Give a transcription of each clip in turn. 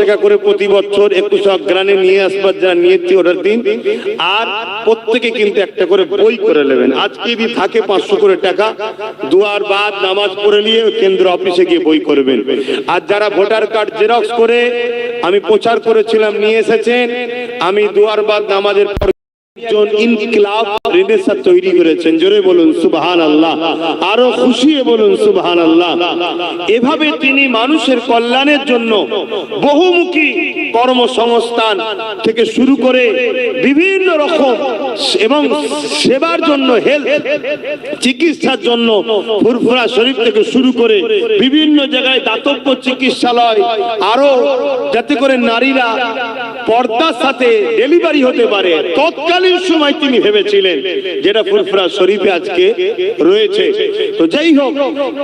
টাকা করে প্রতি বছর একুশ নিয়ে আসবার যা নিয়েছি অর্ডার দিন, আর প্রত্যেকে কিন্তু একটা করে বই করে নেবেন। আজকে যদি থাকে পাঁচশো করে টাকা, দুয়ার বাদ, নামাজ পড়ে নিয়ে কেন্দ্র অফিসে গিয়ে বই করবেন। আর যারা ভোটার কার্ড জেরক্স করে, আমি প্রচার করেছিলাম, নিয়ে এসেছেন, আমি দুয়ার বাদ, নামাজের পর ইনকিলাব রেনেসা তৈরি করেছেন। জোরে বলুন সুবাহান আল্লাহ আরও খুশি বলুন সুবহান আল্লাহ এভাবে তিনি মানুষের কল্যাণের জন্য বহুমুখী কর্মসংস্থান থেকে শুরু করে বিভিন্ন রকম এবং সেবার জন্য চিকিৎসার জন্য ফুরফুরা শরীফ থেকে শুরু করে বিভিন্ন জায়গায় দাতব্য চিকিৎসালয়, আরও যাতে করে নারীরা পর্দার সাথে ডেলিভারি হতে পারে। তৎকালীন সময় তিনি ভেবেছিলেন যেটা ফুরফুরা শরীফে আজকে রয়েছে। তো যাই হোক,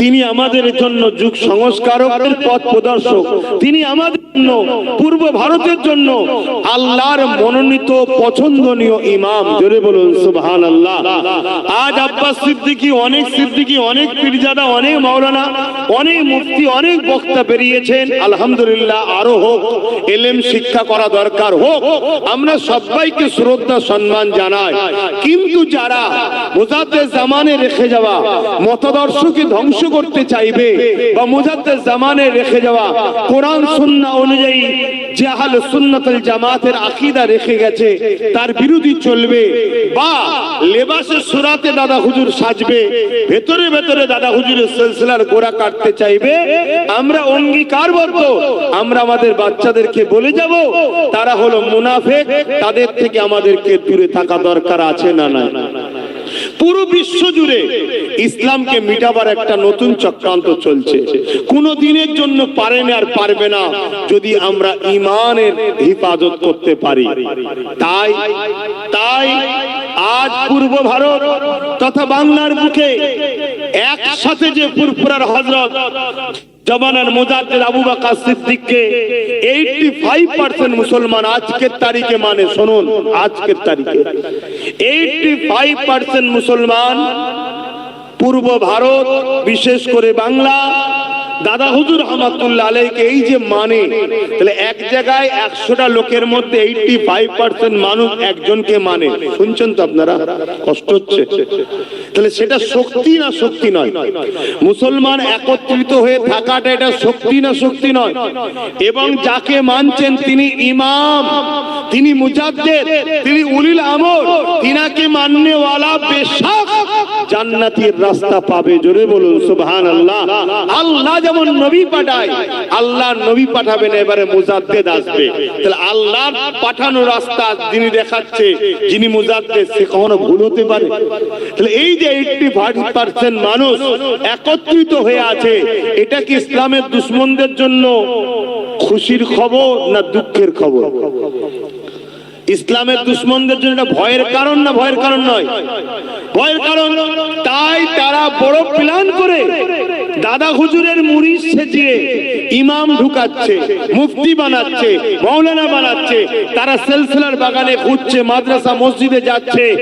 তিনি আমাদের জন্য যুগ সংস্কারকের পথ প্রদর্শক। তিনি আমাদের পূর্ব ভারতের জন্য আল্লাহর মনোনীত পছন্দনীয় ইমাম। জোরে বলুন সুবহান আল্লাহ আজ আব্বাস সিদ্দিকী, অনেক সিদ্দিকী, অনেক পীরজাদা, অনেক মাওলানা, অনেক মুফতি, অনেক বক্তা বেরিয়েছেন। আলহামদুলিল্লাহ, আরও হোক, এলেম শিক্ষা করা দরকার হোক। আমরা সবাইকে শ্রদ্ধা, সম্মান জানাই। কিন্তু যারা মুজাদ্দের জামানে রেখে যাওয়া, মতাদর্শকে ধ্বংস করতে চাইবে, বা মুজাদ্দের জামানে রেখে যাওয়া, কোরআন সুন্নাহ অনুযায়ী যে আহলে সুন্নাতুল জামাতের আকীদা রেখে গেছে, তার বিরোধী চলবে। বা লেবাসে সুরাতে দাদা হুজুর সাজবে, ভেতরে ভেতরে দাদা হুজুরের সিলসিলার গোড়া কাটতে চাইবে। আমরা অঙ্গীকারবদ্ধ। আমরা আমাদের বাচ্চাদেরকে বলে যাব, তারা হলো মুনাফেক, তাদের থেকে আমাদেরকে দূরে থাকা দরকার আছে না না পুরো বিশ্ব জুড়ে ইসলামকে মিটাবার একটা নতুন চক্রান্ত চলছে। কোন দিনের জন্য পারে না আর পারবে না যদি আমরা ইমানের হিফাজত করতে পারি। তাই তাই আজ পূর্ব ভারত তথা বাংলার মুখে একসাথে যে পুরপুরার হজরত জমানার মোজাদের আবু বাকা সিদ্দিককে 85% মুসলমান আজকের তারিখে মানে শুনুন, আজকের তারিখে। 85% মুসলমান পূর্ব ভারত, বিশেষ করে বাংলা দাদা হুজুর রহমাতুল্লাহ আলাইকে এই যে মানে তাহলে এক জায়গায় একশোটা লোকের মধ্যে এইটি ফাইভ পার্সেন্ট মানুষ একজনকে মানে। শুনছেন তো আপনারা? কষ্ট হচ্ছে। তাহলে সেটা শক্তি না শক্তি নয়? মুসলমান একত্রিত হয়ে থাকাটা এটা শক্তি না শক্তি নয়? এবং যাকে মানছেন তিনি ইমাম, তিনি মুজাদ্দেদ, তিনি উলিল আমর, তিনাকে মাননেওয়ালা বেশক জান্নাতের রাস্তা পাবে, জোরে বলুন সুবহান আল্লাহ আল্লাহ যেমন নবী পাঠায় আল্লাহ নবী পাঠাবেন, এবারে মুজাদ্দেদ আসবে। তাহলে আল্লাহ পাঠানো রাস্তা যিনি দেখাচ্ছে, যিনি মুজাদ্দেদ, সে কখনো ভুল হতে পারে? তাহলে এই যে এইটটি পার্সেন্ট মানুষ একত্রিত হয়ে আছে, এটা কি ইসলামের দুশ্মনদের জন্য খুশির খবর না দুঃখের খবর? ইসলামের দুশ্মনদের জন্য এটা ভয়ের কারণ না ভয়ের কারণ নয়? ভয়ের কারণ, তাই তারা বড় প্ল্যান করে দাদা হুজুরের মুড়ি সেজিয়ে ইমাম ঢুকাচ্ছে, মুফতি বানাচ্ছে, মৌলানা বানাচ্ছে, তারা সেলসেলার বাগানে ঘুরছে, মাদ্রাসা, মসজিদে যাচ্ছে।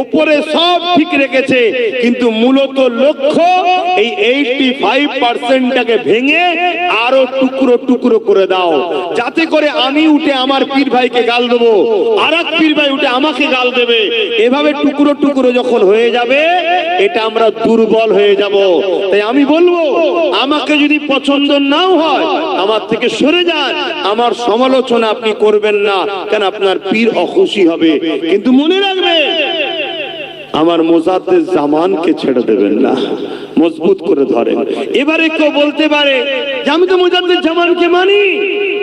ওপরে সব ঠিক রেখেছে। কিন্তু মূলত লক্ষ্য এই এইটি ফাইভ পার্সেন্টটাকে ভেঙে আরও টুকরো টুকরো করে দাও। যাতে করে আমি উঠে আমার পীর ভাইকে গাল দেবো আর এক পীর ভাই উঠে আমাকে গাল দেবে। এভাবে টুকরো টুকরো যখন হয়ে যাবে, এটা আমরা দুর্বল হয়ে যাব। তাই আমি বলব, আমাকে যদি পছন্দ নাও হয়, আমার থেকে সরে যান। আমার সমালোচনা আপনি করবেন না, কেন আপনার পীর অখুশি হবে। কিন্তু মনে রাখবে আমার মোজাদ্দের জামানকে ছেড়ে দেবেন না। মজবুত করে ধরেন। এবারে কেউ বলতে পারে আমি তো মোজাদ্দের জামানকে মানি।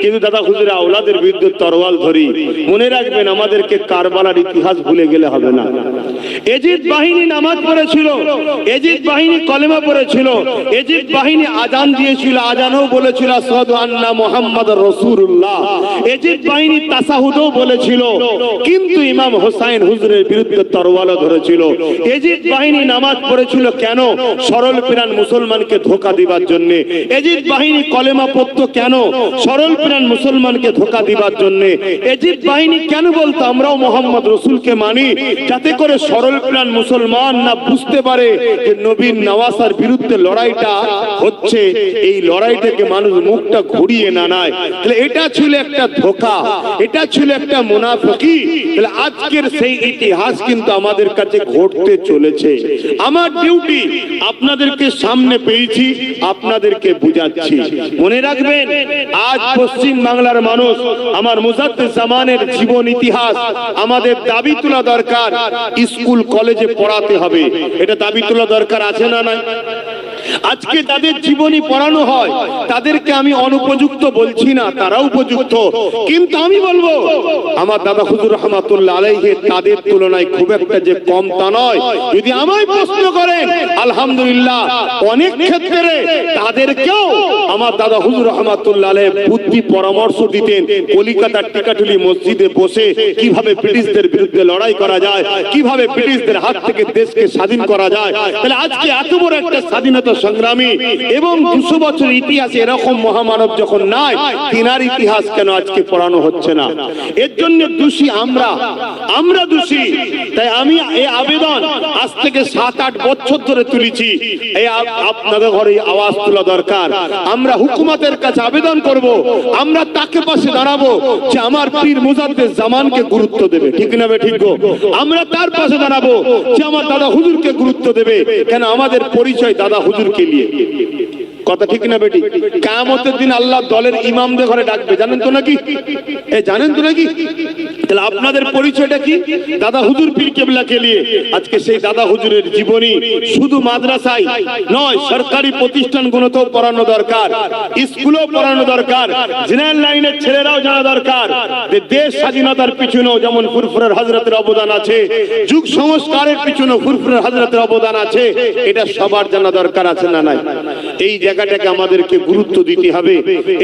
কিন্তু দাদা হুজুরে আওলাদের বিরুদ্ধে তরোয়াল ধরি। মনে রাখবেন আমাদেরকে কারবালার ইতিহাস ভুলে গেলে হবে না। এজিদ বাহিনী নামাজ পড়েছিল, এজিদ বাহিনী কলেমা পড়েছিল, এজিদ বাহিনী আজান দিয়েছিল, আজানও বলেছিল আসাদু আন্না মোহাম্মদ রসুল্লাহ এজিদ বাহিনী তাসাহুদও বলেছিল, কিন্তু ইমাম হোসাইন হুজুরের বিরুদ্ধে তরওয়ালও ধরেছিল। এজিদ বাহিনী নামাজ পড়েছিল কেন? সরল প্রাণ মুসলমানকে ধোকা দিবার জন্য। এজিদ বাহিনী কলেমা পড়তো কেন? সরল প্রাণ মুসলমানকে ধোকা দিবার জন্য। এজিদ বাহিনী কেন বলতো, আমরাও মোহাম্মদ রসুলকে মানি, যাতে করে সরল প্রাণ মুসলমান না বুঝতে পারে যে নবীন নওয়াসার বিরুদ্ধে লড়াইটা হচ্ছে। এই লড়াই থেকে মানুষ মুখটা ঘুরিয়ে না নেয়। তাহলে এটা ছিল একটা ধোকা, এটা ছিল একটা মুনাফিকি। তাহলে আজকের সেই ইতিহাস কিন্তু আমাদের কাছে ঘটতে চলেছে। আমার ডিউটি আপনাদেরকে সামনে পেয়েছি, আপনাদেরকে বুঝাচ্ছি। মনে রাখবেন, আজ পশ্চিম বাংলার মানুষ, আমার মুজাদ্দের জামানের জীবন ইতিহাস, আমাদের দাবি তোলা দরকার, স্কুল, কলেজে পড়াতে হবে। এটা দাবি তোলা দরকার আছে না নাই? আজকে তাদের জীবনী পড়ানো হয়। তাদেরকে আমি অনুপযুক্ত বলছি না তারা উপযুক্ত। কিন্তু আমি বলব আমার দাদা হুজুর রহমাতুল্লাহ আলাইহে তাদের তুলনায় খুব একটা যে কম তা নয়। যদি আমায় প্রশ্ন করেন আলহামদুলিল্লাহ অনেক ক্ষেত্রে তাদেরকেও আমার দাদা হুজুর রহমাতুল্লাহ আলাইহ বুদ্ধি পরামর্শ দিতেন কলিকাতার টিকাটুলি মসজিদে বসে কীভাবে ব্রিটিশদের বিরুদ্ধে লড়াই করা যায় কীভাবে ব্রিটিশদের হাত থেকে দেশকে স্বাধীন করা যায়। তাহলে আজকে এত বড় একটা স্বাধীনতা সংগ্রামী এবং দুশো বছর ইতিহাসে এরকম মহামানব যখন নাই, তিনার ইতিহাস কেন আজকে পড়ানো হচ্ছে না? এর জন্য দোষী আমরা। আমরা দোষী। তাই আমি এই আবেদন আজ থেকে সাত, আট বছর ধরে তুলেছি। এই আপনাদের ঘরে আওয়াজ তোলা দরকার। আমরা হুকুমতের কাছে আবেদন করব। আমরা তাকে পাশে দাঁড়াবো যে আমার পীর মুজাদ্দের জামানকে গুরুত্ব দেবে। ঠিক না ঠিক? আমরা তার পাশে দাঁড়াবো যে আমার দাদা হুজুরকে গুরুত্ব দেবে। কেন আমাদের পরিচয় দাদা হুজুরকে নিয়ে কথা ঠিক না বেটি? কামতের দিন আল্লাহ দলের ইমামদের ঘরে ডাকবে। জানেন তো নাকি? এ, জানেন তো নাকি? তাহলে আপনাদের পরিচয়টা কি? দাদা হুজুর পীর কেবলাকে নিয়ে? আজকে সেই দাদা হুজুরের জীবনী শুধু মাদ্রাসায় নয়, সরকারি প্রতিষ্ঠানগুলোতেও পড়ানো দরকার, স্কুলেও পড়ানো দরকার, জেনারেল লাইনের ছেলেরাও জানা দরকার যে দেশ স্বাধীনতার পিছনেও যেমন ফুরফুরের হজরতের অবদান আছে, যুগ সংস্কারের পিছনেও ফুরফুরের হজরতের অবদান আছে, এটা সবার জানা দরকার আছে না নাই? এই জায়গাটাকে আমাদেরকে গুরুত্ব দিতে হবে।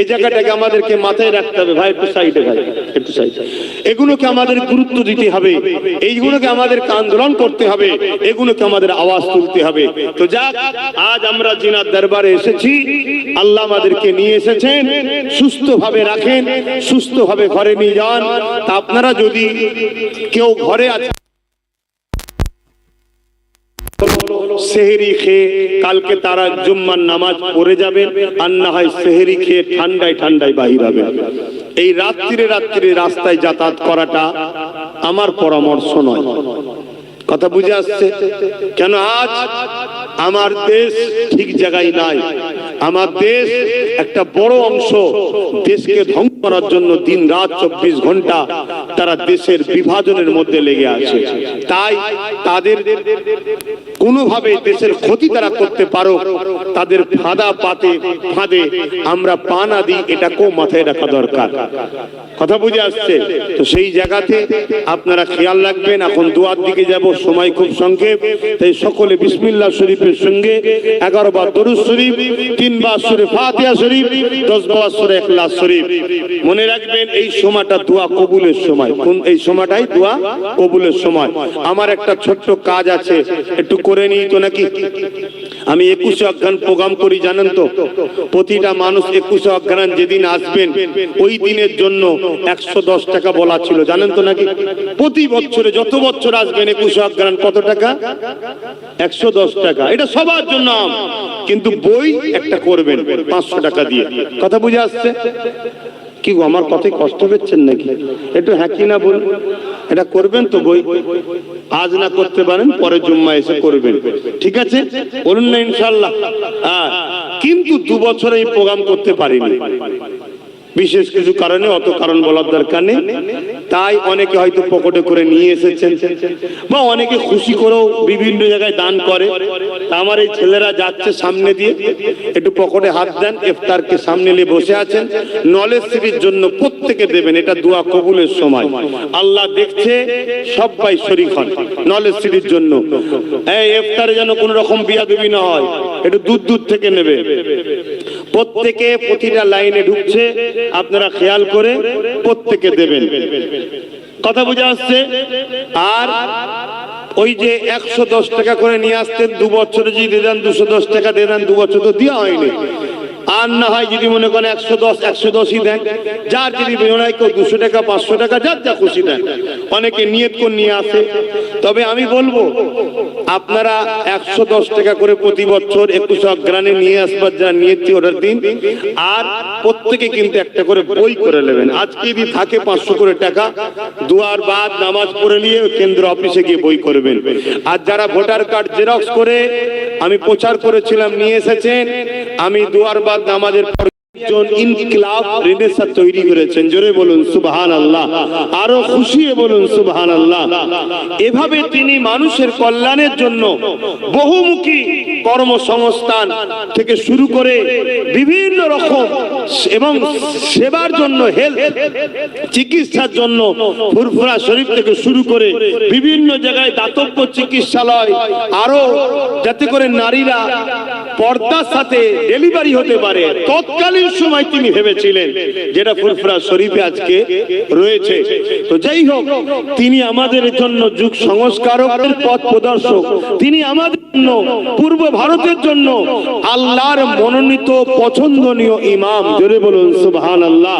এই জায়গাটাকে আমাদেরকে মাথায় রাখতে হবে। ভাই, একটু সাইডে ভাই, একটু সাইডে এগুলোকে আমাদের গুরুত্ব দিতে হবে। এইগুলোকে আমাদেরকে আন্দোলন করতে হবে। এগুলোকে আমাদের আওয়াজ তুলতে হবে। তো যাক, আজ আমরা জিনার দরবারে এসেছি। আল্লাহ আমাদেরকে নিয়ে এসেছেন। সুস্থভাবে রাখেন। সুস্থভাবে ঘরে নিয়ে যান। তা আপনারা যদি কেউ ঘরে আছে সেহেরি খেয়ে কালকে তারা জুম্মার নামাজ পড়ে যাবে, আর না হয় সেহেরি খেয়ে ঠান্ডায় ঠান্ডায় বাহির হবে। এই রাত্রিরে রাত্রিরে রাস্তায় যাতায়াত করাটা আমার পরামর্শ নয়। কথা বুঝে আসছে? কেন আজ আমার দেশ ঠিক জায়গায় নাই। আমার দেশ একটা বড় অংশ দেশকে ধ্বংস করার জন্য দিন রাত চব্বিশ ঘণ্টা তারা দেশের বিভাজনের মধ্যে লেগে আছে। তাই তাদের কোনোভাবে দেশের ক্ষতি তারা করতে পারো, তাদের ফাঁদা পাতে, ফাঁদে আমরা পা না দিই, এটাকেও মাথায় রাখা দরকার। কথা বুঝে আসছে? তো সেই জায়গাতে আপনারা খেয়াল রাখবেন, এখন দুয়ার দিকে যাব, সময় খুব সংক্ষেপ। তাই সকলে বিসমিল্লাহ শরীফের সঙ্গে এগারো বার দরুদ শরীফ, তিন বার সুরে ফাতিহা শরীফ, দশ বার সুরে এখলাস শরীফ। মনে রাখবেন, এই সময়টা দোয়া কবুলের সময়। কোন এই সময়টাই দোয়া কবুলের সময়। আমার একটা ছোট্ট কাজ আছে, একটু করে নিই তো নাকি? আমি একুশে অজ্ঞান প্রোগ্রাম করি, জানেন তো? প্রতিটা মানুষ একুশে অজ্ঞান যেদিন আসবেন, ওই দিনের জন্য একশো দশ টাকা বলা ছিল, জানেন তো নাকি? প্রতি বছরে যত বছর আসবেন একুশে অজ্ঞান, কত টাকা? একশো দশ টাকা। এটা সবার জন্য। কিন্তু বই একটা করবেন, পাঁচশো টাকা দিয়ে। কথা বুঝে আসছে? কি আমার কথায় কষ্ট পেচ্ছেন নাকি? একটু হ্যাঁ কি না বলুন। এটা করবেন তো বই আজ না করতে পারেন, পরে জুম্মা এসে করবেন। ঠিক আছে? বলুন না ইনশাল্লাহ কিন্তু দু বছর এই প্রোগ্রাম করতে পারিনি। বিশেষ কিছু কারণে, অত কারণ বলার দরকার নেই। তাই অনেকে হয়তো পকেটে করে নিয়ে এসেছেন বা অনেকে খুশি করেও বিভিন্ন জায়গায় দান করে। আমার এই ছেলেরা যাচ্ছে সামনে দিয়ে, একটু পকেটে হাত দেন, ইফতারকে সামনে নিয়ে বসে আছেন। নলেজ সিটির জন্য প্রত্যেকে দেবেন, এটা দোয়া কবুলের সময়। আল্লাহ দেখছে, সবাই শরিক হন নলেজ সিটির জন্য। এই ইফতারে যেন কোনো রকম বিয়াদবি না হয়, একটু দূর দূর থেকে নেবে। প্রত্যেকে প্রতিটা লাইনে ঢুকছে, আপনারা খেয়াল করে প্রত্যেকে দেবেন। কথা বুঝে আসছে? আর ওই যে একশো দশ টাকা করে নিয়ে আসতেন, দু বছরে যদি দেন, দুশো দশ টাকা দেন দু বছর তো দেওয়া হয়নি। আর না হয় যদি মনে করেন একশো দশ, একশো দশই দেন, যার যদি হয় কেউ দুশো টাকা, পাঁচশো টাকা, যার যা খুশি দেন, অনেকে নিয়ত করে নিয়ে আসে। তবে আমি বলব, আপনারা একশো দশ টাকা করে প্রতি বছর একুশ অগ্রানে নিয়ে আসবার যা নিয়তি অর্ডার দিন, আর প্রত্যেকে কিন্তু একটা করে বই করে নেবেন। আজকে যদি থাকে পাঁচশো করে টাকা, দুয়ার বাদ, নামাজ পড়ে নিয়ে কেন্দ্র অফিসে গিয়ে বই করবেন। আর যারা ভোটার কার্ড জেরক্স করে আমি প্রচার করেছিলাম, নিয়ে এসেছেন। আমি দুয়ার বাদ নামাজের পর ইনকিলাব তৈরি করেছেন। জোরে বলুন সুবহান আল্লাহ আরও বলুন সুবহান আল্লাহ এভাবে তিনি মানুষের কল্যাণের জন্য বহুমুখী কর্মসংস্থান থেকে শুরু করে বিভিন্ন রকম এবং সেবার জন্য হেলথ চিকিৎসার জন্য ফুরফুরা শরীফ থেকে শুরু করে বিভিন্ন জায়গায় দাতব্য চিকিৎসালয়, আরও যাতে করে নারীরা পর্দার সাথে ডেলিভারি হতে পারে। তৎকালীন সময় তিনি ভেবেছিলেন যেটা ফুরফুরা শরীফে আজকে রয়েছে। তো যাই হোক, তিনি আমাদের জন্য যুগ সংস্কারকের পথ প্রদর্শক। তিনি আমাদের জন্য পূর্ব ভারতের জন্য আল্লাহর মনোনীত পছন্দনীয় ইমাম। জোরে বলুন সুবহান আল্লাহ